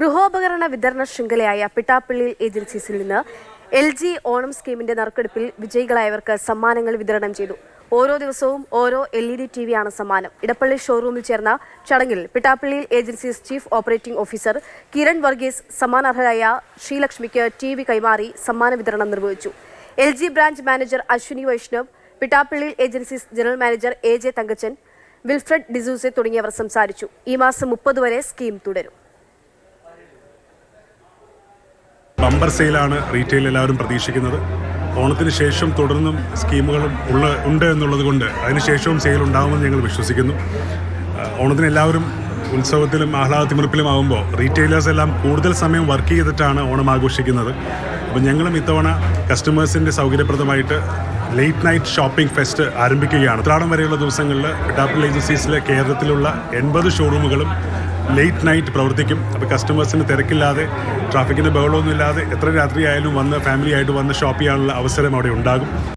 ഗൃഹോപകരണ വിതരണ ശൃംഖലയായ പിട്ടാപ്പള്ളിയിൽ ഏജൻസീസിൽ നിന്ന് എൽ ജി ഓണം സ്കീമിന്റെ നറുക്കെടുപ്പിൽ വിജയികളായവർക്ക് സമ്മാനങ്ങൾ വിതരണം ചെയ്തു. ഓരോ ദിവസവും ഓരോ എൽ ഇ ഡി ടി വിയാണ് സമ്മാനം. ഇടപ്പള്ളി ഷോറൂമിൽ ചേർന്ന ചടങ്ങിൽ പിട്ടാപ്പള്ളിയിൽ agencies chief operating officer Kiran Varghese സമ്മാനാർഹരായ ശ്രീലക്ഷ്മിക്ക് ടി വി കൈമാറി സമ്മാന വിതരണം നിർവഹിച്ചു. L G branch manager Ashwini Vaishnav പിട്ടാപ്പള്ളിയിൽ agencies general manager A J Thankachan Wilfred D'Souza തുടങ്ങിയവർ സംസാരിച്ചു. ഈ മാസം മുപ്പത് വരെ സ്കീം തുടരും. ബമ്പർ സെയിലാണ് റീറ്റെയിൽ എല്ലാവരും പ്രതീക്ഷിക്കുന്നത്. ഓണത്തിന് ശേഷം തുടർന്നും സ്കീമുകളും ഉള്ള ഉണ്ട് എന്നുള്ളത് കൊണ്ട് അതിനുശേഷവും സെയിൽ ഉണ്ടാകുമെന്ന് ഞങ്ങൾ വിശ്വസിക്കുന്നു. ഓണത്തിന് എല്ലാവരും ഉത്സവത്തിലും ആഹ്ലാദത്തിമിർപ്പിലും ആകുമ്പോൾ റീറ്റെയിലേഴ്സ് എല്ലാം കൂടുതൽ സമയം വർക്ക് ചെയ്തിട്ടാണ് ഓണം ആഘോഷിക്കുന്നത്. അപ്പോൾ ഞങ്ങളും ഇത്തവണ കസ്റ്റമേഴ്സിന്റെ സൗകര്യപ്രദമായിട്ട് ലേറ്റ് നൈറ്റ് ഷോപ്പിംഗ് ഫെസ്റ്റ് ആരംഭിക്കുകയാണ്. ഉത്രാടം വരെയുള്ള ദിവസങ്ങളിൽ പിട്ടാപ്പിൾ ഏജൻസീസിലെ കേരളത്തിലുള്ള എൺപത് ഷോറൂമുകളും ലേറ്റ് നൈറ്റ് പ്രവർത്തിക്കും. അപ്പോൾ കസ്റ്റമേഴ്സിന് തിരക്കില്ലാതെ ട്രാഫിക്കിന്റെ ബഹളമൊന്നുമില്ലാതെ എത്ര രാത്രിയായാലും വന്ന് ഫാമിലി ആയിട്ട് വന്ന് ഷോപ്പ് ചെയ്യാനുള്ള അവസരം അവിടെ ഉണ്ടാകും.